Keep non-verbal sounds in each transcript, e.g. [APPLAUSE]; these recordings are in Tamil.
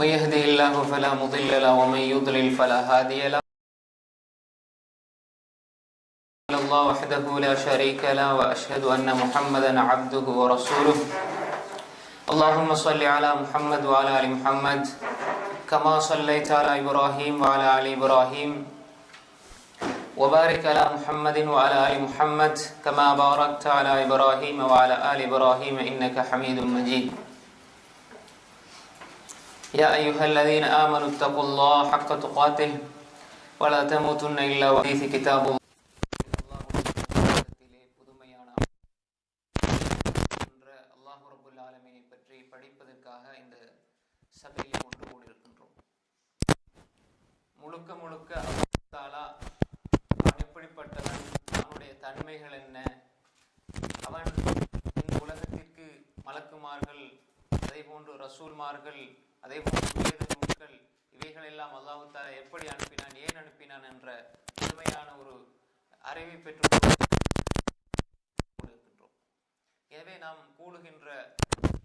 من يهده الله فلا مضل له ومن يضلل فلا هادي له. الله وحده لا شريك له وأشهد أن محمدا عبده ورسوله. اللهم صل على محمد وعلى آل محمد كما صليت على إبراهيم وعلى آل إبراهيم وبارك على محمد وعلى آل محمد كما باركت على إبراهيم وعلى آل إبراهيم إنك حميد مجيد. يا ايها الذين امنوا اتقوا الله حق تقاته ولا تموتن الا وحديث كتاب الله புதுமையான என்ற அல்லாஹ் ரபுல் ஆலமீனை பற்றி படிப்பதற்காக இந்த சபையில் ஒன்று கூடியிருக்கின்றோம் முழுக்க முழுக்க அல்லாஹ் தாலா அவன் எப்படிப்பட்டவன் அவனுடைய தன்மைகள் என்ன அவன் இந்த உலகத்திற்கு மலக்குமார்கள் அதே போன்று ரசூல்மார்கள் அதே போல் வேத நூல்கள் இவைகள் எல்லாம் எப்படி அனுப்பினான் ஏன் அனுப்பினான் என்ற முழுமையான ஒரு அறிவை பெற்று இருக்கின்றோம் எனவே நாம் கூடுகின்ற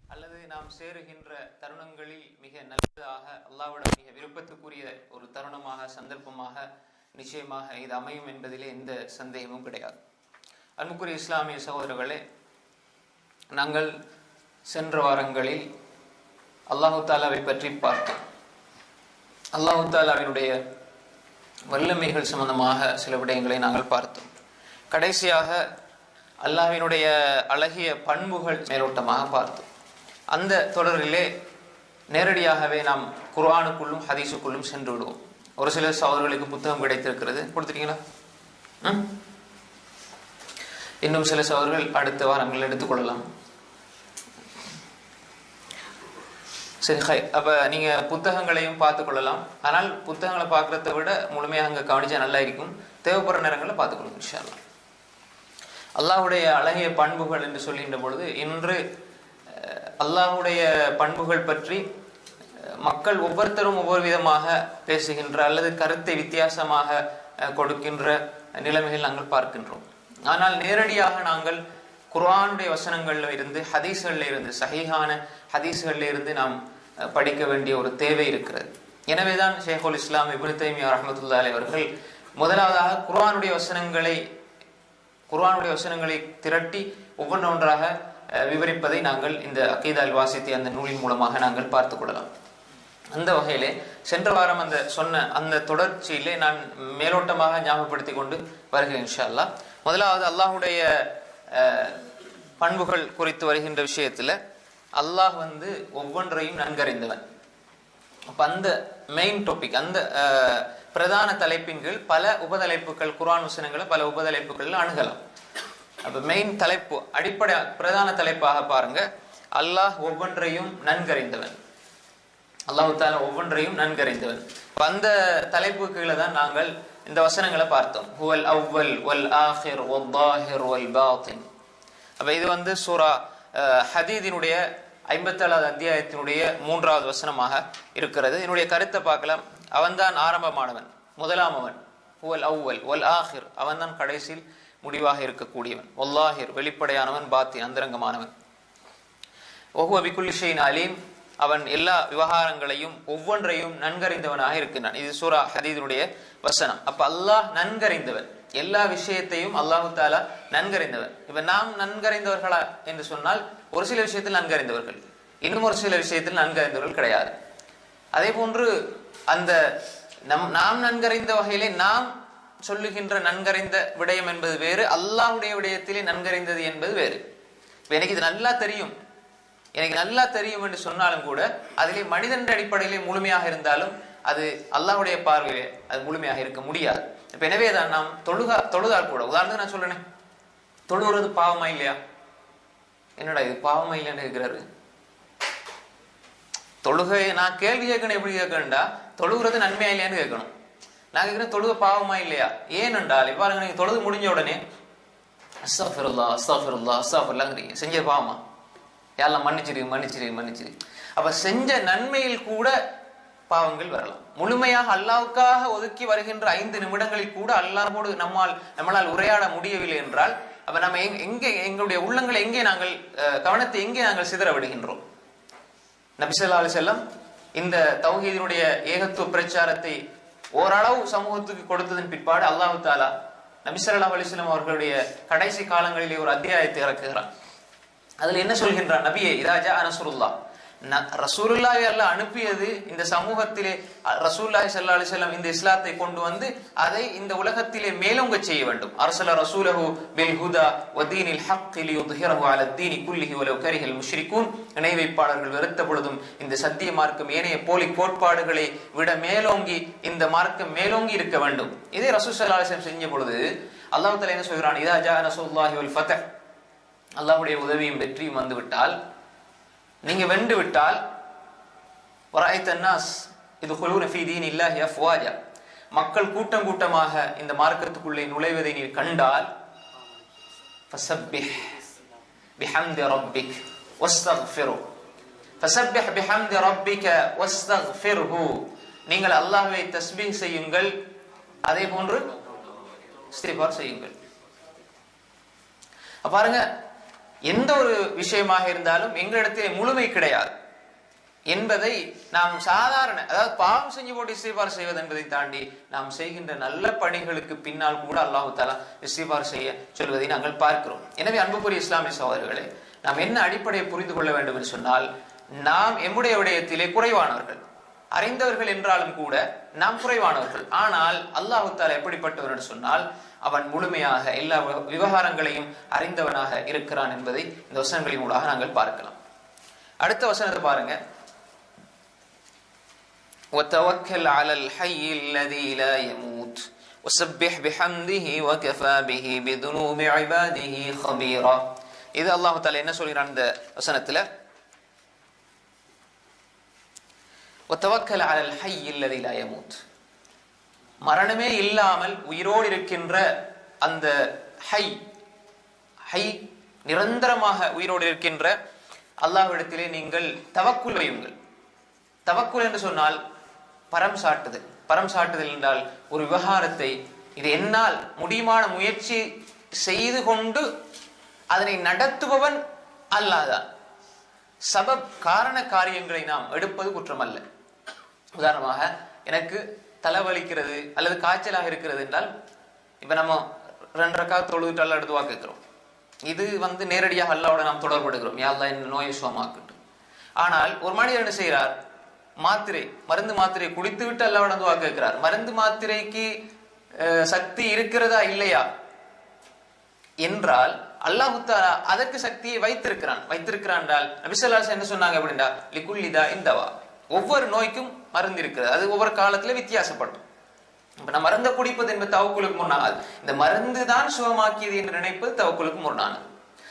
அல்லது நாம் சேருகின்ற தருணங்களில் மிக நல்லதாக அல்லாவிடம் மிக விருப்பத்துக்குரிய ஒரு தருணமாக சந்தர்ப்பமாக நிச்சயமாக இது அமையும் என்பதிலே எந்த சந்தேகமும் கிடையாது. அன்புக்குரிய இஸ்லாமிய சகோதரர்களே நாங்கள் சென்ற வாரங்களில் அல்லாஹு தாலாவை பற்றி பார்த்தோம் அல்லாஹு தாலாவினுடைய வல்லமைகள் சம்பந்தமாக சில விடயங்களை நாங்கள் பார்த்தோம். கடைசியாக அல்லாஹினுடைய அழகிய பண்புகள் மேலோட்டமாக பார்த்தோம். அந்த தொடரிலே நேரடியாகவே நாம் குர்ஆனுக்குள்ளும் ஹதீஸுக்குள்ளும் சென்று விடுவோம் ஒரு சில சகோதரர்களுக்கு புத்தகம் கிடைத்திருக்கிறது. கொடுத்துட்டீங்களா? ம்? இன்னும் சில சகோதரர்கள் அடுத்த வாரங்கள் எடுத்துக்கொள்ளலாம். சரி ஹை அப்போ நீங்கள் புத்தகங்களையும் பார்த்து கொள்ளலாம் ஆனால் புத்தகங்களை பார்க்கறத விட முழுமையாக அங்கே கவனிச்சா நல்லா இருக்கும் தேவைப்படுற நேரங்களில் பார்த்துக்கொள்ளுங்க இன்ஷா அல்லாஹுடைய அழகிய பண்புகள் என்று சொல்கின்ற பொழுது இன்று அல்லாஹுடைய பண்புகள் பற்றி மக்கள் ஒவ்வொருத்தரும் ஒவ்வொரு விதமாக பேசுகின்ற அல்லது கருத்தை வித்தியாசமாக கொடுக்கின்ற நிலைமைகள் நாங்கள் பார்க்கின்றோம். ஆனால் நேரடியாக நாங்கள் குர்ஆனுடைய வசனங்களில் இருந்து ஹதீஸ்களில் இருந்து சஹீஹான ஹதீஸ்களில் இருந்து நாம் படிக்க வேண்டிய ஒரு தேவை இருக்கிறது. எனவேதான் ஷேகுல் இஸ்லாம் இப்னு தைமியா அலி அவர்கள் முதலாவதாக குர்ஆனுடைய வசனங்களை குர்ஆனுடைய வசனங்களை திரட்டி ஒவ்வொன்று ஒன்றாக விவரிப்பதை நாங்கள் இந்த அக்கீதால் வாசித்து வாசித்தி அந்த நூலின் மூலமாக நாங்கள் பார்த்து கொள்ளலாம். அந்த வகையிலே சென்ற வாரம் அந்த சொன்ன அந்த தொடர்ச்சியிலே நான் மேலோட்டமாக ஞாபகப்படுத்தி கொண்டு வருகிறேன் இன்ஷா அல்லாஹ் முதலாவது அல்லாஹுடைய பண்புகள் குறித்து வருகின்ற விஷயத்தில் அல்லாஹ் வந்து ஒவ்வொன்றையும் நன்கறிந்தவன். அப்ப அந்த மெயின் டாபிக் அந்த பிரதான தலைப்பின் கீழ் பல உபதலைப்புகள் குரான் வசனங்களை பல உபதலைப்புகள் அணுகலாம். அப்ப மெயின் தலைப்பு அடிப்படை பிரதான தலைப்பாக பாருங்க. அல்லாஹ் ஒவ்வொன்றையும் நன்கறிந்தவன். அல்லாஹு தாலா ஒவ்வொன்றையும் நன்கறிந்தவன். அந்த தலைப்பு கீழே தான் நாங்கள் இந்த வசனங்களை பார்த்தோம். ஹுவல் அவ்வல் வல் ஆஹிர் ஒல் தாஹிர் ஒல் பாத்தின். அப்ப இது வந்து சூரா ஹதீதினுடைய ஐம்பத்தேழாவது அத்தியாயத்தினுடைய மூன்றாவது வசனமாக இருக்கிறது. என்னுடைய கருத்தை பார்க்கலாம். அவன்தான் ஆரம்பமானவன் முதலாம் அவன். ஹுவல் அவ்வல் ஒல் ஆஹிர். அவன்தான் கடைசியில் முடிவாக இருக்கக்கூடியவன். ஒல்லாஹிர் வெளிப்படையானவன் பாத்தி அந்தரங்கமானவன். ஒஹுவ பிகுல்லி அலீம். அவன் எல்லா விவகாரங்களையும் ஒவ்வொன்றையும் நன்கறிந்தவனாக இருக்கின்றான். இது சூரா ஹதீதனுடைய வசனம். அப்ப அல்லாஹ் நன்கறிந்தவன். எல்லா விஷயத்தையும் அல்லாஹு தாலா நன்கறிந்தவர். இப்ப நாம் நன்கறிந்தவர்களா என்று சொன்னால் ஒரு சில விஷயத்தில் நன்கறிந்தவர்கள். இன்னும் ஒரு சில விஷயத்தில் நன்கறிந்தவர்கள் கிடையாது. அதே போன்று அந்த நம் நாம் நன்கறிந்த வகையிலே நாம் சொல்லுகின்ற நன்கறிந்த விடயம் என்பது வேறு அல்லாஹ்வுடைய விடயத்திலே நன்கறிந்தது என்பது வேறு. இப்ப எனக்கு இது நல்லா தெரியும். எனக்கு நல்லா தெரியும் என்று சொன்னாலும் கூட அதிலே மனிதன் அடிப்படையிலே முழுமையாக இருந்தாலும் அது அல்லாஹுடைய பார்வையிலே அது முழுமையாக இருக்க முடியாது. இப்ப எனவே தான் நாம் தொழுகா தொழுதால் கூட உதாரணத்துக்கு நான் சொல்றேனே. தொழுகிறது பாவமா இல்லையா? என்னடா இது பாவமா இல்லைன்னு இருக்கிறாரு தொழுகை நான் கேள்வி கேட்கணும் எப்படி கேட்கணும்டா? தொழுகிறது நன்மையா இல்லையான்னு கேட்கணும். நான் கேட்குறேன் தொழுக பாவமா இல்லையா? ஏனென்றால் இவ்வாறு நீங்க தொழுது முடிஞ்ச உடனே அஸ்தாஃபிருல்லா அஸ்தாஃபிருல்லா அஸ்தாஃபிருல்லாங்கிறீங்க. செஞ்ச பாவமா? யாரெல்லாம் மன்னிச்சிரு மன்னிச்சிரு மன்னிச்சிரு அப்ப செஞ்ச நன்மையில் கூட பாவங்கள் வரலாம். முழுமையாக அல்லாவுக்காக ஒதுக்கி வருகின்ற ஐந்து நிமிடங்களில் கூட அல்லாவோடு நம்மால் நம்மளால் உரையாட முடியவில்லை என்றால் அப்ப நம்ம எங்கே எங்களுடைய உள்ளங்களை எங்கே நாங்கள் அஹ், கவனத்தை எங்கே நாங்கள் சிதற விடுகின்றோம்? நபிசல்லா அலி செல்லம் இந்த தௌஹீதினுடைய ஏகத்துவ பிரச்சாரத்தை ஓரளவு சமூகத்துக்கு கொடுத்ததன் பிற்பாடு அல்லாஹு தாலா நபிசல்லா அலிஸ்லாம் அவர்களுடைய கடைசி காலங்களிலே ஒரு அத்தியாயத்தை இறக்குகிறார் அதுல என்ன சொல்கின்றார் நபியே இதாஜா அனசுருல்லா ரசூலுல்லாவை அல்ல அனுப்பியது இந்த சமூகத்திலே ரசூல்லாய் சல்லா அலிசல்லாம் இந்த இஸ்லாத்தை கொண்டு வந்து அதை இந்த உலகத்திலே மேலோங்க செய்ய வேண்டும். அரசல ரசூலஹு பில் ஹுதா வதீனில் ஹக் உதுஹிரஹு அல தீனி குல்லிஹி வலவ் கரிஹல் முஷ்ரிக்கும் இணை வைப்பாளர்கள் வெறுத்த பொழுதும் இந்த சத்திய மார்க்கம் ஏனைய போலி கோட்பாடுகளை விட மேலோங்கி இந்த மார்க்கம் மேலோங்கி இருக்க வேண்டும். இதே ரசூல் சல்லா அலிஸ்லாம் செஞ்ச பொழுது அல்லாஹ் தலை என்ன சொல்கிறான்? இதா ஜா ரசூல்லாஹி வல் ஃபத்ஹ். அல்லாஹுடைய உதவியும் வெற்றியும் வந்துவிட்டால் நீங்க வென்று விட்டால் வராய்த்தன்னாஸ் இது குலூன ஃபீ தீன் இல்லாஹி அஃப்வாஜா. மக்கள் கூட்டம் கூட்டமாக இந்த மார்க்கத்துக்குள்ளே நுழைவதை நீர் கண்டால் ஃபஸப்பிஹ் பிஹம்தி ரப்பிக் வஸ்தக்ஃபிரு. ஃபஸப்பிஹ் பிஹம்தி ரப்பிக வஸ்தக்ஃபிர்ஹு. நீங்கள் அல்லாஹ்வை தஸ்பீஹ் செய்யுங்கள் அதே போன்று இஸ்திக்பார் செய்யுங்கள். பாருங்க எந்த ஒரு விஷயமாக இருந்தாலும் எங்களிடத்திலே முழுமை கிடையாது என்பதை நாம் சாதாரண அதாவது பாவம் செஞ்சு போட்டு இஸ்திபார் செய்வது என்பதை தாண்டி நாம் செய்கின்ற நல்ல பணிகளுக்கு பின்னால் கூட அல்லாஹு தாலா இஸ்திபார் செய்ய சொல்வதை நாங்கள் பார்க்கிறோம். எனவே அன்புக்குரிய இஸ்லாமிய சகோதரர்களே நாம் என்ன அடிப்படையை புரிந்து கொள்ள வேண்டும் என்று சொன்னால் நாம் எம்முடைய விடயத்திலே குறைவானவர்கள். அறிந்தவர்கள் என்றாலும் கூட நாம் குறைவானவர்கள் ஆனால் அல்லாஹு தாலா எப்படிப்பட்டவர் என்று சொன்னால் அவன் முழுமையாக எல்லா விவகாரங்களையும் அறிந்தவனாக இருக்கிறான் என்பதை இந்த வசனங்களின் மூலமாக நாங்கள் பார்க்கலாம் அடுத்த வசனத்தை பாருங்க وتوكل على الحي الذي لا يموت وسبح بحمده وكفى به بذنوب عباده خبيرا இது அல்லாஹு தாலா என்ன சொல்கிறான் இந்த வசனத்துல ஒத்தவக்கல் அலல் ஹை இல்லதி லயமூத் மரணமே இல்லாமல் உயிரோடு இருக்கின்ற அந்த ஹை ஹை நிரந்தரமாக உயிரோடு இருக்கின்ற அல்லாஹ்விடத்திலே நீங்கள் தவக்குள் வையுங்கள். தவக்குள் என்று சொன்னால் பரம் சாட்டுதல். பரம் சாட்டுதல் என்றால் ஒரு விவகாரத்தை இது என்னால் முடியுமான முயற்சி செய்து கொண்டு அதனை நடத்துபவன் அல்லாதான் சபப் காரண காரியங்களை நாம் எடுப்பது குற்றமல்ல. உதாரணமாக எனக்கு தலைவலிக்கிறது அல்லது காய்ச்சலாக இருக்கிறது என்றால் இப்போ நம்ம ரெண்டு ரக்கா தொழுதுட்டால் அல்ல எடுத்து இது வந்து நேரடியாக அல்லாவோட நாம் தொடர்படுகிறோம் யாழ்லா இந்த நோயை சுகமாக்கட்டும் ஆனால் ஒரு மனிதர் என்ன செய்கிறார்? மாத்திரை மருந்து மாத்திரை குடித்து விட்டு அல்லாவோட துவா கேட்கிறார் மருந்து மாத்திரைக்கு சக்தி இருக்கிறதா இல்லையா? என்றால் அல்லாஹுத்தாரா அதற்கு சக்தியை வைத்திருக்கிறான். வைத்திருக்கிறான் என்றால் நபிசல்லாஸ் என்ன சொன்னாங்க அப்படின்னா லிகுல்லிதா இந்தவா ஒவ்வொரு நோய்க்கும் மருந்து இருக்கிறது. அது ஒவ்வொரு காலத்துல வித்தியாசப்படும். இப்ப நான் மருந்த குடிப்பது என்பது தவக்குலுக்கு முன்னானது இந்த மருந்து தான் சுகமாக்கியது என்று நினைப்பது தவக்குளுக்கு முன்னானது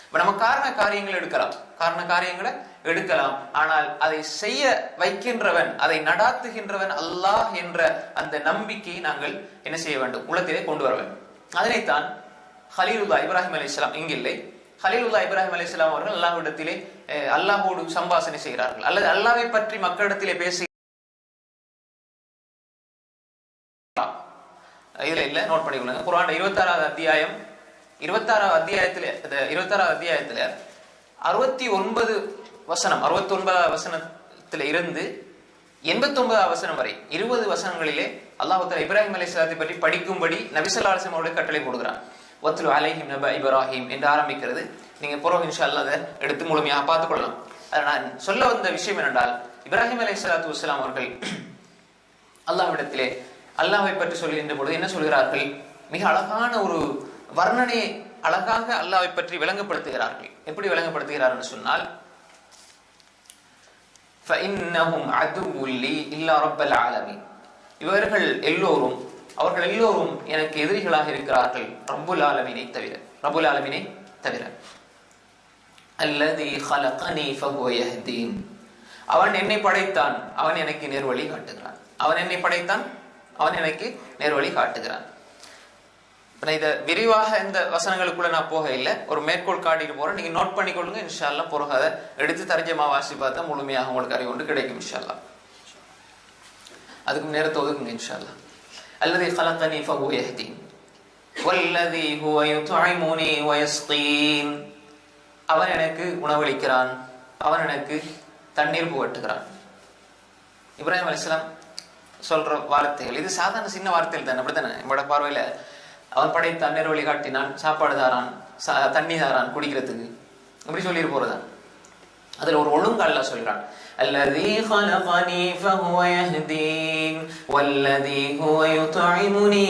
இப்ப நம்ம காரண காரியங்கள் எடுக்கலாம். காரண காரியங்களை எடுக்கலாம். ஆனால் அதை செய்ய வைக்கின்றவன் அதை நடாத்துகின்றவன் அல்லாஹ் என்ற அந்த நம்பிக்கையை நாங்கள் என்ன செய்ய வேண்டும்? உலகத்திலே கொண்டு வர வேண்டும். அதனைத்தான் ஹலீலுல்லா இப்ராஹிம் அலி இஸ்லாம் இங்கில்லை. ஹலீலுல்லா இப்ராஹிம் அலி இஸ்லாம் அவர்கள் அல்லாஹ்விடத்திலே அல்லாஹோடு சம்பாசனை செய்கிறார்கள். அல்லது அல்லாவை பற்றி மக்களிடத்திலே பேசி இதுல இல்ல நோட் பண்ணிக்கொள்ளுங்க குரான் இருபத்தாறாவது அத்தியாயம் இருபத்தாறாவது அத்தியாயத்துல இருபத்தாறாவது அத்தியாயத்துல அறுபத்தி ஒன்பது வசனம் அறுபத்தி ஒன்பதாவது வசனத்துல இருந்து எண்பத்தி ஒன்பதாவது வசனம் வரை இருபது வசனங்களிலே அல்லாஹு இப்ராஹிம் அலி இஸ்லாத்தை பற்றி படிக்கும்படி நபிசல்லா அலிஸ்லாம் அவருடைய கட்டளை கொடுக்குறான் ஒத்துலு அலைஹிம் நப இப்ராஹிம் என்று ஆரம்பிக்கிறது. நீங்க புறம் இன்ஷா அல்லா அதை எடுத்து முழுமையாக பார்த்துக் கொள்ளலாம் அதில் நான் சொல்ல வந்த விஷயம் என்னென்றால் இப்ராஹிம் அலி சலாத்து வஸ்லாம் அவர்கள் [CLEARS THROAT] அல்லாவிடத்திலே அல்லாவை பற்றி சொல்கின்ற பொழுது என்ன சொல்கிறார்கள்? மிக அழகான ஒரு வர்ணனை அழகாக அல்லாவை பற்றி விளங்கப்படுத்துகிறார்கள். எப்படி விளங்கப்படுத்துகிறார்கள் சொன்னால் இவர்கள் எல்லோரும் அவர்கள் எல்லோரும் எனக்கு எதிரிகளாக இருக்கிறார்கள் ரபுல் ஆலமினை தவிர ரபுல் ஆலமினை தவிர. அல்லதி ஹலகனி ஃபஹுவ யஹ்தீன் அவன் என்னை படைத்தான் அவன் எனக்கு நேர்வழி காட்டுகிறான் அவன் என்னை படைத்தான் அவன் எனக்கு நேர்வழி காட்டுகிறான் இதை விரிவாக இந்த வசனங்களுக்குள்ள நான் போக இல்லை ஒரு மேற்கோள் காட்டிட்டு போறேன் நீங்க நோட் பண்ணிக்கொள்ளுங்க இன்ஷால்லா பிறகு அதை எடுத்து தரஞ்சமா வாசி பார்த்தா முழுமையாக உங்களுக்கு அறிவு கொண்டு கிடைக்கும் இன்ஷால்லா அதுக்கு நேரத்தை ஒதுக்குங்க இன்ஷால்லா الذي خلقني فهو يهدين والذي هو يطعمني ويسقين அவன் எனக்கு உணவளிக்கிறான் அவன் எனக்கு தண்ணீர் புகட்டுகிறான் இப்ராஹிம் அலிஸ்லாம் சொல்ற வார்த்தைகள் இது சாதாரண சின்ன வார்த்தைகள் தானே அப்படித்தானே நம்மளோட பார்வையில அவன் படைத்த நேர் வழி காட்டினான் சாப்பாடு தாரான் சா- தண்ணி தாரான் குடிக்கிறதுக்கு இப்படி சொல்லிட்டு போறதான் அதுல ஒரு ஒழுங்கு அல்லாஹ் சொல்றான் الذي خلقني فهو يهدين والذي هو يطعمني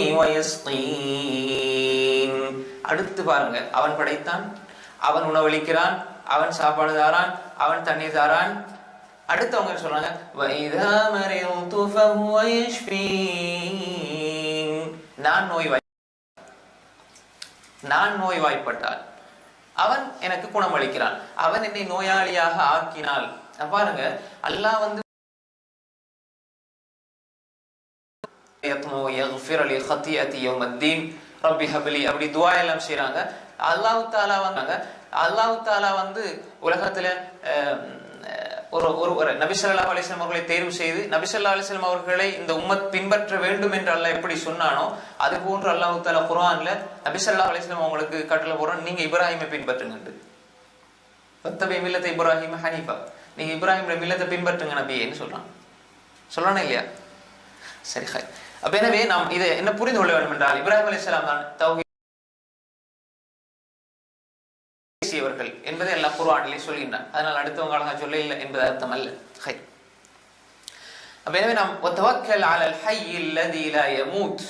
ويسقين அடுத்து பாருங்க அவன் படைத்தான் அவன் உணவளிக்கிறான் அவன் சாப்பாடு தாரான் அவன் தண்ணீர் தாரான். அடுத்தவங்க சொல்றாங்க நான் நோய் நான் நோய்வாய்ப்பட்டால் அவன் எனக்கு குணமளிக்கிறான். அவன் என்னை நோயாளியாக ஆக்கினால். பாருங்க அல்லாஹ் வந்து அப்படி துவா எல்லாம் செய்யறாங்க அல்லாஹு தாலா வந்தாங்க அல்லாஹு தாலா வந்து உலகத்துல ஒரு ஒரு ஒரு நபிசல்லா அலிஸ்லாம் அவர்களை தேர்வு செய்து நபிசல்லா அலிஸ்லாம் அவர்களை இந்த உம்மத் பின்பற்ற வேண்டும் என்று அல்லாஹ் எப்படி சொன்னானோ அது போன்று அல்லாஹு தாலா குர்ஆன்ல நபிசல்லா அலிஸ்லாம் அவங்களுக்கு கட்டளை போடுறான் நீங்க இப்ராஹிமை பின்பற்றுங்க பத்தபை மில்லத்தை இப்ராஹிம் ஹனீஃபா. நீங்க இப்ராஹிம் மில்லத்தை பின்பற்றுங்க நபியேன்னு சொல்றான். சொல்றானே இல்லையா? சரி ஹாய் அப்ப எனவே நாம் இதை என்ன புரிந்து கொள்ள வேண்டும் என்றால் இப்ராஹிம் அலிஸ்லாம் தான் தௌஹி பேசியவர்கள் என்பதை பாடலை சொல்கின்றான். அதனால் அடுத்தவங்க அழகா சொல்ல இல்லை என்பது அர்த்தம் அல்ல. ஹை. அப்ப எனவே நாம் ஒத்தவக்கல் அலல் ஹை இல்லதி லா யமூத்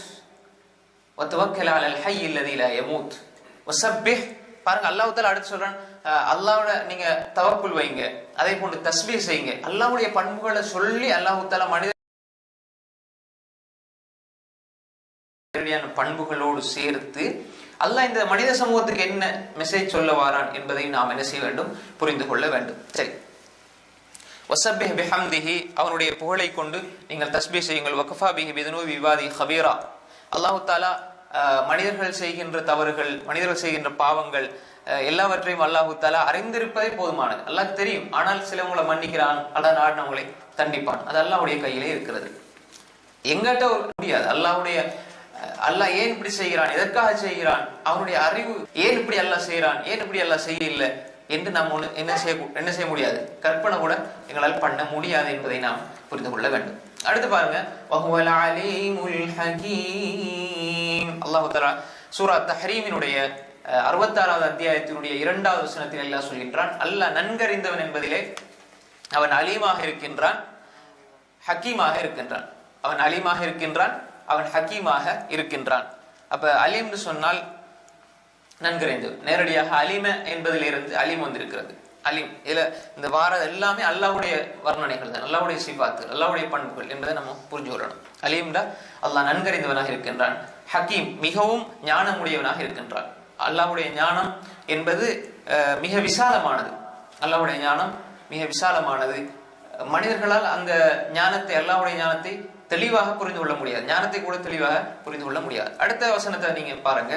ஒத்தவக்கல் அலல் ஹை இல்லதி லா யமூத் ஒசப்பி பாருங்க அல்லாஹால அடுத்து சொல்றான் அல்லாவோட நீங்க தவக்குள் வைங்க. அதே போன்று தஸ்பீ செய்யுங்க. அல்லாவுடைய பண்புகளை சொல்லி அல்லாஹுத்தால மனித பண்புகளோடு சேர்த்து அல்லாஹ் இந்த மனித சமூகத்துக்கு என்ன மெசேஜ் சொல்ல வாரான் என்பதை நாம் என்ன செய்ய வேண்டும்? புரிந்து கொள்ள வேண்டும். சரி. வசப்பிஹ் பிஹம்திஹி அவனுடைய புகழை கொண்டு நீங்கள் தஸ்பீ செய்யுங்கள். வக்ஃபா பிஹி பிதுனூபி விவாதி ஹபீரா. அல்லாஹு தாலா மனிதர்கள் செய்கின்ற தவறுகள் மனிதர்கள் செய்கின்ற பாவங்கள் அஹ், எல்லாவற்றையும் அல்லாஹு தாலா அறிந்திருப்பதே போதுமானது. அல்லாஹ் தெரியும். ஆனால் சிலவங்களை மன்னிக்கிறான். அல்ல நாடினவங்களை தண்டிப்பான். அது அல்லாவுடைய கையிலே இருக்கிறது. எங்கிட்ட ஒரு முடியாது. அல்லாவுடைய அல்லாஹ் ஏன் இப்படி செய்கிறான்? எதற்காக செய்கிறான்? அவனுடைய அறிவு ஏன் இப்படி அல்லாஹ் செய்கிறான்? ஏன் இப்படி அல்லாஹ் செய்ய என்று நாம் ஒண்ணு என்ன செய்ய என்ன செய்ய முடியாது? கற்பனை கூட எங்களால் பண்ண முடியாது என்பதை நாம் புரிந்து கொள்ள வேண்டும். அடுத்து பாருங்க. வஹுவல் அலீமுல் ஹகீம். அல்லாஹ் தரா சூரா தஹரீமினுடைய அஹ், அறுபத்தாறாவது அத்தியாயத்தினுடைய இரண்டாவது வசனத்தில் எல்லாம் சொல்கின்றான். அல்லாஹ் நன்கறிந்தவன் என்பதிலே அவன் அலீமாக இருக்கின்றான் ஹக்கீமாக இருக்கின்றான். அவன் அலீமாக இருக்கின்றான் அவன் ஹக்கீமாக இருக்கின்றான். அப்ப அலீம்னு சொன்னால் நன்கறிந்து நேரடியாக அலிம என்பதிலிருந்து அலிம் வந்திருக்கிறது. அலீம் இதுல இந்த வார எல்லாமே அல்லாவுடைய வர்ணனைகள் தான் அல்லாவுடைய சிபாத்து அல்லாவுடைய பண்புகள் என்பதை நம்ம புரிஞ்சு கொள்ளணும். அலீம்டா அல்லாஹ் நன்கறிந்தவனாக இருக்கின்றான். ஹக்கீம் மிகவும் ஞானமுடையவனாக இருக்கின்றான். அல்லாவுடைய ஞானம் என்பது மிக விசாலமானது. அல்லாவுடைய ஞானம் மிக விசாலமானது. மனிதர்களால் அந்த ஞானத்தை அல்லாவுடைய ஞானத்தை தெளிவாக புரிந்து கொள்ள முடியாது ஞானத்தை கூட தெளிவாக புரிந்து கொள்ள முடியாது அடுத்த வசனத்தை நீங்க பாருங்க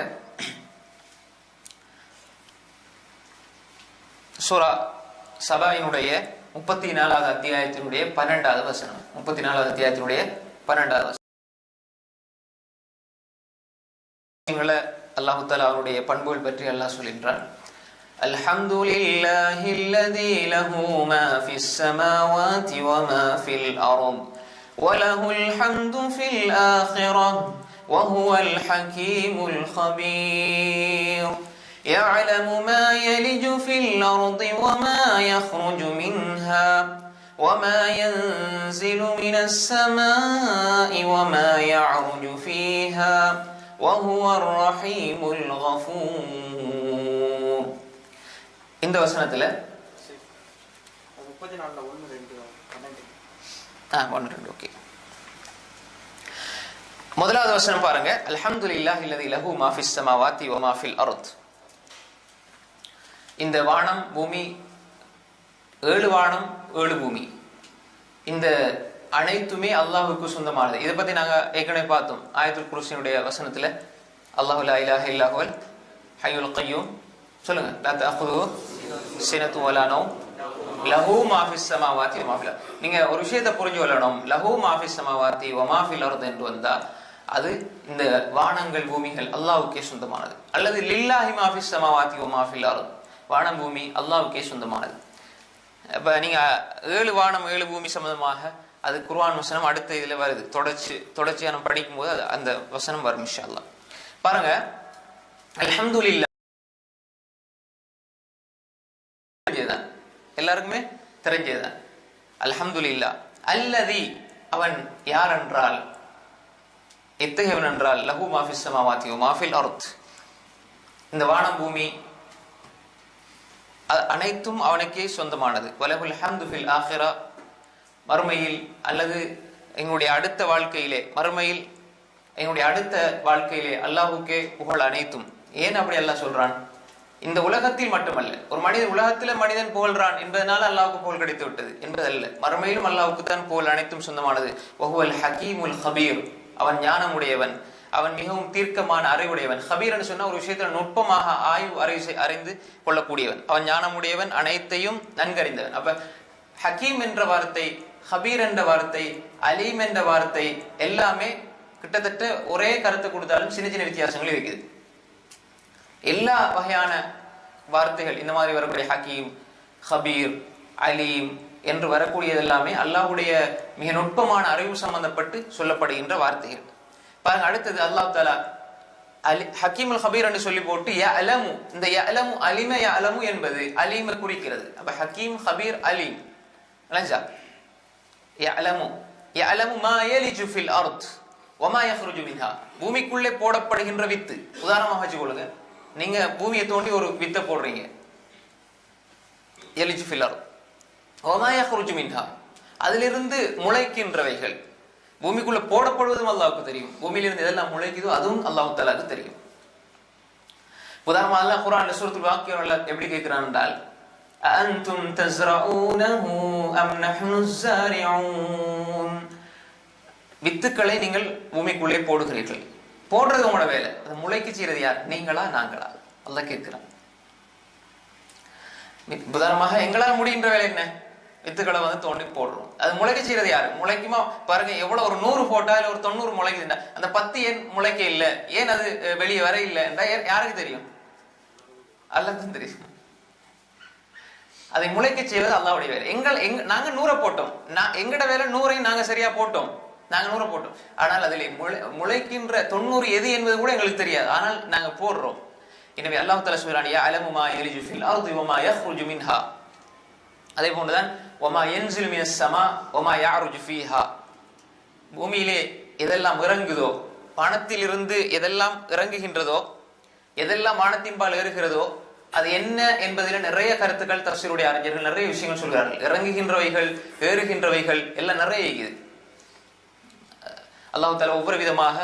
சூரா சபாயினுடைய முப்பத்தி நாலாவது அத்தியாயத்தினுடைய பன்னெண்டாவது வசனம் முப்பத்தி நாலாவது அத்தியாயத்தினுடைய பன்னெண்டாவது வசனம் எங்களை அல்லாஹு தாலா அவருடைய பண்புகள் பற்றி அல்லாஹ் சொல்கின்றான் الحمد لله الذي له ما في السماوات وما في الأرض وله الحمد في الآخرة وهو الحكيم الخبير يعلم ما يلج في الأرض وما يخرج منها وما ينزل من السماء وما يعرج فيها وهو الرحيم الغفور இந்த வசனத்துல முப்பத்தி நாலுல ஒன்று ரெண்டு ஓகே முதலாவது வசனம் பாருங்க. அல்ஹம்துலில்லாஹி இல்லாஹ் லஹு மா ஃபிஸ் ஸமாவாத்தி வ மா இந்த வானம் பூமி ஏழு வானம் ஏழு பூமி. இந்த அனைத்துமே அல்லாஹுக்கு சொந்தமானது. இதை பத்தி நாங்க ஏற்கனவே பார்த்தோம். ஆயத்துல் குருசினுடைய வசனத்துல அல்லாஹு லா இலாஹ இல்லாஹுவல் ஹையுல் ஹய்யுல் சொல்லுங்க. லா சினத்து வலானோ லஹு மாஃபிஸ் சமாவாத்தி ஸமாவாத்தி நீங்க ஒரு விஷயத்தை புரிஞ்சு கொள்ளணும். லஹு மாஃபிஸ் சமாவாத்தி ஒமாஃபில் அர்த் என்று வந்தா அது இந்த வானங்கள் பூமிகள் அல்லாவுக்கே சொந்தமானது. அல்லது லில்லாஹி மாஃபிஸ் சமாவாத்தி ஒமாஃபில் அர்த். வானம் பூமி அல்லாவுக்கே சொந்தமானது. இப்போ நீங்க ஏழு வானம் ஏழு பூமி சம்மந்தமாக அது குர்வான் வசனம் அடுத்த இதுல வருது. தொடர்ச்சி தொடர்ச்சியாக நம்ம படிக்கும்போது அது அந்த வசனம் வரும் இஷா அல்லாஹ். பாருங்க அல்ஹம்துலில்லாஹ். தெரிஞ்சது தெரிஞ்சதுதான் அல்லதி அவன் யார் என்றால் எத்தகையவன் என்றால் லஹு மாஃபிஸ் சமாவாத்தி மாஃபில் அர்த். இந்த வானம் பூமி அ- அனைத்தும் அவனுக்கே சொந்தமானது. வலகுல் ஹம்து ஃபில் ஆஹிரா. மறுமையில் அல்லது எங்களுடைய அடுத்த வாழ்க்கையிலே மறுமையில் எங்களுடைய அடுத்த வாழ்க்கையிலே அல்லாஹுக்கே புகழ் அனைத்தும். ஏன் அப்படி அல்லாஹ் சொல்றான்? இந்த உலகத்தில் மட்டுமல்ல ஒரு மனிதன் உலகத்தில மனிதன் புகழ்றான் என்பதனால் அல்லாவுக்கு புகழ் கிடைத்து விட்டது என்பதல்ல. மறுமையிலும் அல்லாவுக்கு தான் புகழ் அனைத்தும் சொந்தமானது. ஒஹுவல் ஹக்கீம் உல் ஹபீர். அவன் ஞானமுடையவன். அவன் மிகவும் தீர்க்கமான அறிவுடையவன். ஹபீர்னு சொன்னா ஒரு விஷயத்துல நுட்பமாக ஆய்வு அறிவு அறிந்து கொள்ளக்கூடியவன். அவன் ஞானமுடையவன் அனைத்தையும் நன்கறிந்தவன். அப்ப ஹக்கீம் என்ற வார்த்தை ஹபீர் என்ற வார்த்தை அலீம் என்ற வார்த்தை எல்லாமே கிட்டத்தட்ட ஒரே கருத்தை கொடுத்தாலும் சின்ன சின்ன வித்தியாசங்கள் இருக்குது எல்லா வகையான வார்த்தைகள் இந்த மாதிரி வரக்கூடிய ஹக்கீம் ஹபீர் அலீம் என்று வரக்கூடியது எல்லாமே அல்லாஹ்வுடைய மிக நுட்பமான அறிவு சம்பந்தப்பட்டு சொல்லப்படுகின்ற வார்த்தைகள். பாருங்க அடுத்தது அல்லாஹ் தாலா அலி ஹக்கீமுல் ஹபீர் என்று சொல்லி போட்டு ய அலமு இந்த ய அலமு அலிம ய அலமு என்பது அலீமை குறிக்கிறது. அப்ப ஹக்கீம் ஹபீர் அலீம். அலமு யா அலமு மா யலிஜு ஃபில் அர்த் வமா யஹ்ருஜு மின்ஹா. பூமிக்குள்ளே போடப்படுகின்ற வித்து. உதாரணமாக வச்சுக்கொள்ளுங்க. நீங்க பூமியை தோண்டி ஒரு வித்தை போடுறீங்க யலிஜு ஃபில் அர்த் வமா யஹ்ருஜு மின்ஹா அதிலிருந்து முளைக்கின்றவைகள் பூமிக்குள்ள போடப்படுவதும் அல்லாஹ்வுக்கு தெரியும் பூமியிலிருந்து எதெல்லாம் முளைக்குதோ அதுவும் அல்லாஹ் தஆலாக்கு தெரியும் உதாரணமாக அல்லாஹ் குர்ஆன்ல சூரத்துல் வாக்கியம் எப்படி கேட்கிறான் என்றால் أأنتم تزرعونه أم نحن الزارعون வித்துக்களை நீங்கள் பூமிக்குள்ளே போடுகிறீர்கள் போடுறது உங்களோட வேலை. அது முளைக்கு செய்யறது யார்? நீங்களா நாங்களா? அல்ல கேட்கிறான். உதாரணமாக எங்களால் முடிகின்ற வேலை என்ன? வித்துக்களை வந்து தோண்டி போடுறோம். அது முளைக்க செய்யறது யாரு? முளைக்குமா? பாருங்க எவ்வளவு ஒரு நூறு போட்டா இல்ல ஒரு தொண்ணூறு முளைக்குதுன்னா அந்த பத்து ஏன் முளைக்க இல்ல? ஏன் அது வெளியே வர இல்லை? என்றா ஏன் யாருக்கு தெரியும்? அல்லாஹ்தான் தெரியும். அதை முளைக்க செய்வது அல்லாவுடைய வேலை. எங்கள் எங்க நாங்க நூறை போட்டோம். நான் எங்கட வேலை நூறையும் நாங்க சரியா போட்டோம். நாங்கள் நூறை போட்டோம். ஆனால் அதில் முளை முளைக்கின்ற தொண்ணூறு எது என்பது கூட எங்களுக்கு தெரியாது. ஆனால் நாங்கள் போடுறோம். எனவே அல்லாஹ் தலா சொல்றான் யா அலமுமா எலிஜுஃபில் ஃபில் அர்தி வமா யஹ்ருஜு மின்ஹா. அதே போன்றுதான் ஒமா என்சிலு மினஸ் சமா ஒமா யாருஜு ஃபீஹா. பூமியிலே எதெல்லாம் இறங்குதோ பணத்திலிருந்து எதெல்லாம் இறங்குகின்றதோ எதெல்லாம் வானத்தின்பால் ஏறுகிறதோ அது என்ன என்பதில் நிறைய கருத்துக்கள் தஃசீருடைய அறிஞர்கள் நிறைய விஷயங்கள் சொல்கிறார்கள். இறங்குகின்றவைகள் ஏறுகின்றவைகள் எல்லாம் நிறைய இருக்குது. அல்லாஹ் ஒவ்வொரு விதமாக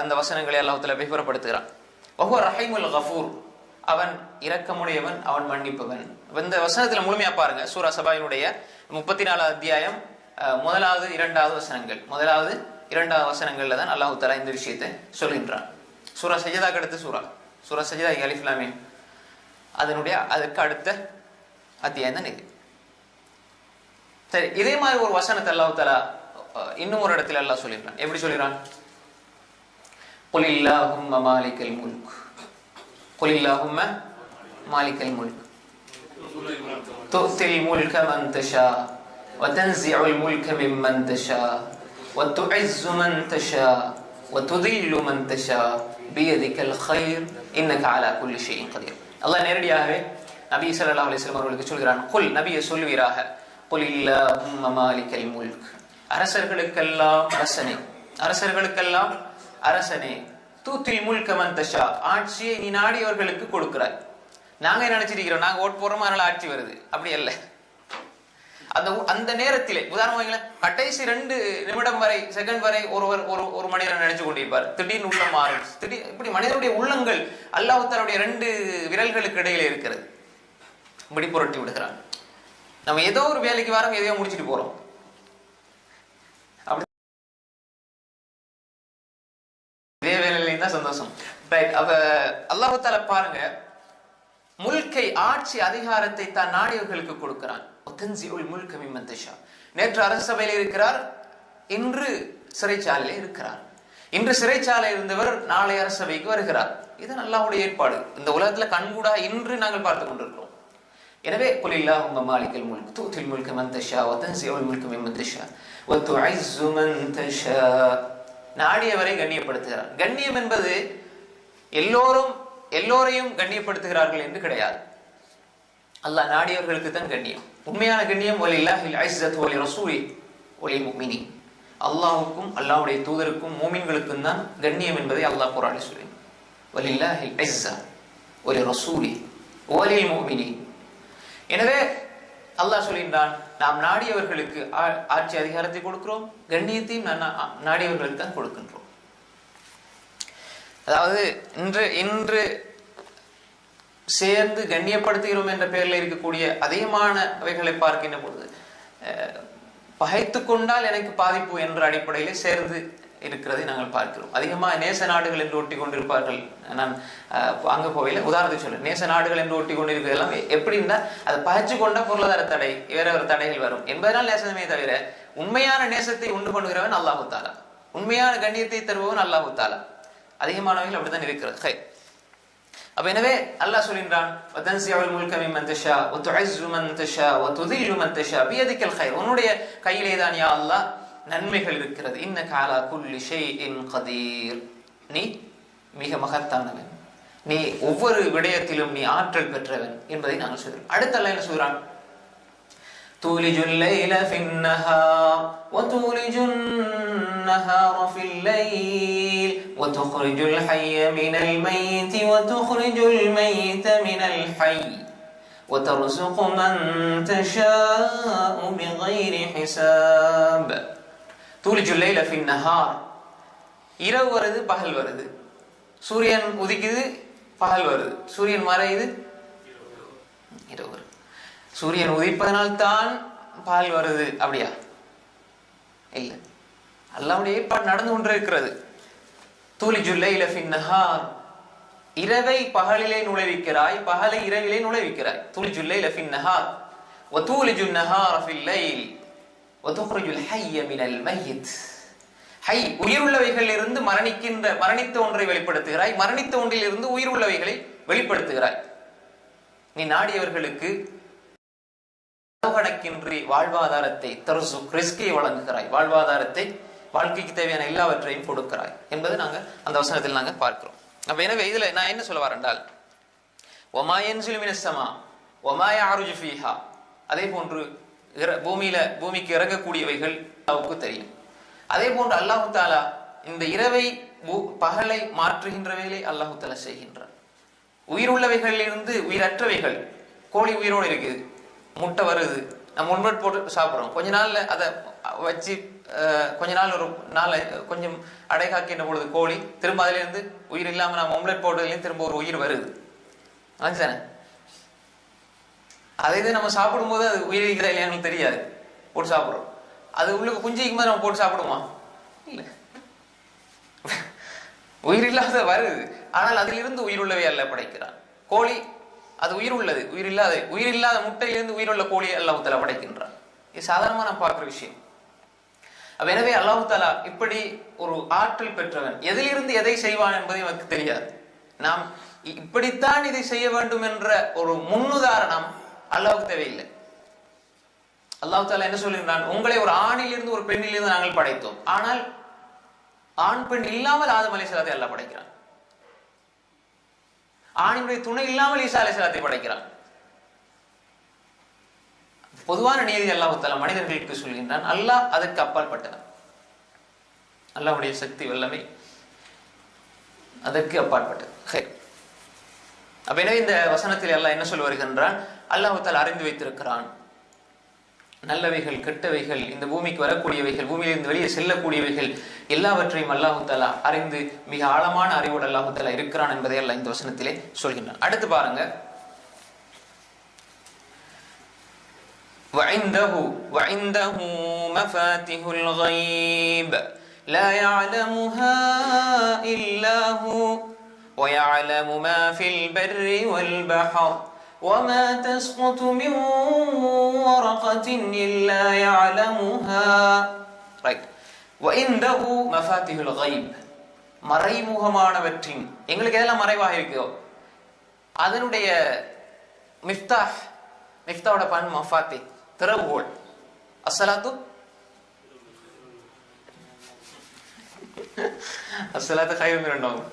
அந்த வசனங்களை அல்லாஹ் விவரப்படுத்துகிறான் ஒவ்வொரு ரஹீமுல் கஃபூர். அவன் இரக்கமுடையவன் அவன் மன்னிப்பவன். இந்த வசனத்துல முழுமையா பாருங்க. சூரா சபாயினுடைய முப்பத்தி நாலாவது அத்தியாயம் முதலாவது இரண்டாவது வசனங்கள். முதலாவது இரண்டாவது வசனங்கள்ல தான் அல்லாஹு தாலா இந்த விஷயத்தை சொல்கின்றான். சூரா சஜிதாக்கு அடுத்து சூரா. சூரா சஜிதா அலிஃப்லாமி அதனுடைய அதுக்கு அடுத்த அத்தியாயம் தான் இது. சரி இதே மாதிரி ஒரு வசனத்தை அல்லாஹு தாலா இன்னும் ஒரு இடத்துல அல்லாஹ் சொல்லிடுறான் எப்படி சொல்லிடுறான் قل اللهم مالك الملك قل اللهم مالك الملك تؤتي الملك من تشاء وتنزع الملك ممن تشاء وتعز من تشاء وتذل من تشاء بيدك الخير انك على كل شيء قدير அல்லாஹ் நேரடியாகவே நபி ஸல்லல்லாஹு அலைஹி வஸல்லம் அவர்களுக்கு சொல்கிறான் குல் நபியை சொல்வீராக குல் இல்லஹும்ம மாலிக்கல் முல்க் அரசர்களுக்கெல்லாம் அரசனே. அரசர்களுக்கெல்லாம் அரசனே. தூத்தில் முழுக்கமன் தஷா ஆட்சியை நீ நாடியவர்களுக்கு கொடுக்கிறாய். நாங்க நினைச்சிருக்கிறோம்? நாங்க ஓட் போறோமா அதனால ஆட்சி வருது. அப்படி அல்ல. அந்த அந்த நேரத்திலே உதாரணமாக வைங்களேன் கடைசி ரெண்டு நிமிடம் வரை செகண்ட் வரை ஒருவர் ஒரு ஒரு மனிதர் நினைச்சு கொண்டிருப்பார். திடீர்னு உள்ளம் மாறும். திடீர் இப்படி மனிதனுடைய உள்ளங்கள் அல்லாஹுத்தாருடைய ரெண்டு விரல்களுக்கு இடையிலே இருக்கிறது. இப்படி புரட்டி விடுகிறான். நம்ம ஏதோ ஒரு வேலைக்கு வரோம் எதையோ முடிச்சுட்டு போறோம். இதே தான் சந்தோஷம். பட் அவ அல்லாஹால பாருங்க முல்கை ஆட்சி அதிகாரத்தை தான் நாடியவர்களுக்கு கொடுக்கிறான். நேற்று அரசபையில் இருக்கிறார் இன்று சிறைச்சாலையில் இருக்கிறார். இன்று சிறைச்சாலை இருந்தவர் நாளை அரசபைக்கு வருகிறார். இது நல்லாவுடைய ஏற்பாடு. இந்த உலகத்துல கண்கூடா இன்று நாங்கள் பார்த்து கொண்டிருக்கிறோம். எனவே குலில்லா உங்க மாளிகை முல்க் தூத்தில் முல்க மன் தஷா வ தன்சிஉல் முல்க மிம்மன் தஷா வ நாடியவரை கண்ணியப்படுத்துகிறார். கண்ணியம் என்பது எல்லோரும் எல்லோரையும் கண்ணியப்படுத்துகிறார்கள் என்று கிடையாது. அல்லாஹ் நாடியவர்களுக்கு தான் கண்ணியம். உண்மையான கண்ணியம் வலில்லாஹில் ஐஸத் ஒலி ரசூலி ஒலி முக்மினி. அல்லாஹுக்கும் அல்லாவுடைய தூதருக்கும் மூமின்களுக்கும் தான் கண்ணியம் என்பதை அல்லாஹ் குரானி சொல்லி வலில்லாஹில் ஐஸா ஒலி ரசூலி ஒலி முக்மினி. எனவே அல்லாஹ் சொல்கின்றான் நாம் நாடியவர்களுக்கு ஆட்சி அதிகாரத்தை கொடுக்கிறோம் கண்ணியத்தையும் நாடியவர்களுக்கு தான் கொடுக்கின்றோம். அதாவது இன்று இன்று சேர்ந்து கண்ணியப்படுத்துகிறோம் என்ற பெயரில் இருக்கக்கூடிய அதிகமானவைகளை பார்க்கின்ற பொழுது அஹ், பகைத்து கொண்டால் எனக்கு பாதிப்பு என்ற அடிப்படையிலே சேர்ந்து இருக்கிறதை நாங்கள் பார்க்கிறோம். அதிகமாக நேச நாடுகள் என்று ஒட்டி கொண்டிருப்பார்கள் நான் அங்கே அங்க உதாரணத்துக்கு சொல்றேன். நேச நாடுகள் என்று ஒட்டி கொண்டிருக்கிறதெல்லாம் எப்படின்னா அதை பகைச்சு கொண்ட பொருளாதார தடை வேற ஒரு தடைகள் வரும். என்பதனால் நேசமே தவிர உண்மையான நேசத்தை உண்டு பண்ணுகிறவன் அல்லாஹு தாலா உண்மையான கண்ணியத்தை தருபவன் அல்லாஹு தாலா அதிகமானவர்கள் அப்படித்தான் இருக்கிறது. ஹை. அப்ப எனவே அல்லாஹ் சொல்கின்றான் வதன்சியுல் முல்க மிம்மன் தஷா வதுஇஸ்ஸு மன் தஷா பியதிக்கல் உன்னுடைய கையிலே தான் யா அல்லாஹ் நன்மைகள் இருக்கிறது இன்னக அலா குல்லி ஷைஇன் கதீர் நீ மிக மகத்தானவன் நீ ஒவ்வொரு விடயத்திலும் நீ ஆற்றல் பெற்றவன் என்பதை நாங்கள் சொல்கிறோம் அடுத்த அல்லாஹ் என்ன சொல்றான் تولج الليل في النهار وتولج النهار في الليل وتخرج الحي من الميت وتخرج الميت من الحي وترزق من تشاء بغير حساب தூளி ஜுல்லை நஹார். இரவு வருது பகல் வருது. சூரியன் உதிக்குது பகல் வருது. சூரியன் மறையுது இரவு வருது. சூரியன் உதிப்பதனால்தான் பகல் வருது அப்படியா? இல்லை. அல்லாவுடைய ஏற்பாடு நடந்து கொண்டு இருக்கிறது தூளி ஜுல்லை லஃபின் இரவை பகலிலே நுழைவிக்கிறாய் பகலை இரவிலே நுழைவிக்கிறாய். துளி ஜுல்லை லஃபின் நஹார். ஒத்தூலி ஜுல் நஹார் லைல் ஹை உயிருள்ளவைகளில் இருந்து மரணிக்கின்ற மரணித்த ஒன்றை வெளிப்படுத்துகிறாய். மரணித்த ஒன்றில் இருந்து உயிருள்ளவைகளை வெளிப்படுத்துகிறாய். நீ நாடியவர்களுக்கு கணக்கின்றி வாழ்வாதாரத்தை தருசு ரிஸ்கை வழங்குகிறாய். வாழ்வாதாரத்தை வாழ்க்கைக்கு தேவையான எல்லாவற்றையும் கொடுக்கிறாய். என்பது நாங்கள் அந்த வசனத்தில் நாங்கள் பார்க்கிறோம். அப்ப எனவே இதுல நான் என்ன சொல்ல வரேன்டால் ஒமாயன் சுலுமினசமா ஒமாய ஆருஜு ஃபீஹா. அதே போன்று பூமியில பூமிக்கு இறங்கக்கூடியவைகள் அல்லாவுக்கு தெரியும். அதே போன்று அல்லாஹு தாலா இந்த இரவை பூ- பகலை மாற்றுகின்ற வேலை அல்லாஹு தாலா செய்கின்றார் உயிருள்ளவைகளிலிருந்து உயிரற்றவைகள் கோழி உயிரோடு இருக்குது முட்டை வருது நம்ம ஒன்பட் போட்டு சாப்பிட்றோம். கொஞ்ச நாள்ல அதை வச்சு கொஞ்ச நாள் ஒரு நாள் கொஞ்சம் அடை காக்கின்ற பொழுது கோழி திரும்ப அதுலேருந்து உயிர் இல்லாமல் நம்ம ஒம்லெட் போட்டதுலேயும் திரும்ப ஒரு உயிர் வருது. அதுதானே அதை இது நம்ம சாப்பிடும்போது அது உயிர் இருக்கிறா இல்லையான்னு தெரியாது. போட்டு சாப்பிடுறோம். அது உள்ளுக்கு குஞ்சிக்கும் போது நம்ம போட்டு சாப்பிடுமா இல்லை. உயிர் இல்லாத வருது. ஆனால் அதிலிருந்து உயிருள்ளவை அல்ல படைக்கிறான். கோழி அது உயிர் உள்ளது. உயிர் இல்லாத உயிர் இல்லாத முட்டையிலிருந்து உயிருள்ள கோழி அல்லாஹ் படைக்கின்றான். இது சாதாரணமா நான் பார்க்குற விஷயம். அப்ப எனவே அல்லாஹு தாலா இப்படி ஒரு ஆற்றல் பெற்றவன் எதிலிருந்து எதை செய்வான் என்பது எனக்கு தெரியாது. நாம் இ- இப்படித்தான் இதை செய்ய வேண்டும் என்ற ஒரு முன்னுதாரணம் அல்லாவுக்கு தேவையில்லை. அல்லாஹ் தாலா என்ன சொல்லுகிறான் உங்களை ஒரு ஆணிலிருந்து ஒரு பெண்ணிலிருந்து நாங்கள் படைத்தோம். ஆனால் ஆண் பெண் இல்லாமல் ஆதம் அலைஹிஸ்ஸலாத்தை அல்லாஹ் படைக்கிறான். ஆணினுடைய துணை இல்லாமல் ஈசா அலைஹிஸ்ஸலாத்தை படைக்கிறான். பொதுவான நீதி அல்லாஹ் மனிதர்களுக்கு சொல்கின்றான் அல்லாஹ் அதற்கு அப்பாற்பட்டவன். அல்லாஹுடைய சக்தி வல்லமை அதற்கு அப்பாற்பட்டது அப்ப எனவே இந்த வசனத்தில் எல்லாம் என்ன சொல்லி வருகின்றான்? அல்லாஹ் தஆலா அறிந்து வைத்திருக்கிறான் நல்லவைகள் கெட்டவைகள் இந்த பூமிக்கு வரக்கூடியவைகள் பூமியிலிருந்து வெளியே செல்லக்கூடியவைகள் எல்லாவற்றையும் அல்லாஹு தாலா அறிந்து மிக ஆழமான அறிவோடு அல்லாஹு தாலா இருக்கிறான் என்பதை அல்லாஹ் இந்த வசனத்திலே சொல்கின்றான் அடுத்து பாருங்க وعنده وعنده مفاتح الغيب لا يعلمها إلا هو ويعلم ما في البر والبحر وما تسقط من ورقة إلا يعلمها right وعنده مفاتيح الغيب மறைமுகமானவற்றின் எங்களுக்கு எதெல்லாம் மறைவாக இருக்கோ அதனுடைய மிஃப்தாஹ் மிஃப்தாவோட பன் மஃபாத்தி திறவுகோல் அஸ்ஸலாத்து அஸ்ஸலாத்து கைரும் இரண்டாகும்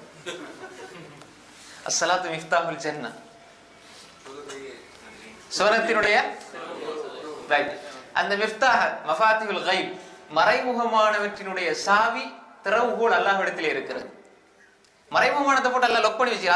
அஸ்ஸலாத்து மிஃப்தாஹுல் ஜன்னா சுவனத்தினுடைய அந்த மிஃப்தாக மஃபாத்திஹுல் கைப் மறைமுகமானவற்றினுடைய சாவி திறவுகோல் அல்லாஹ் இடத்திலே இருக்கிறது. மறைமுகமானத்தை போட்டு எல்லாம் லொக் பண்ணி வச்சு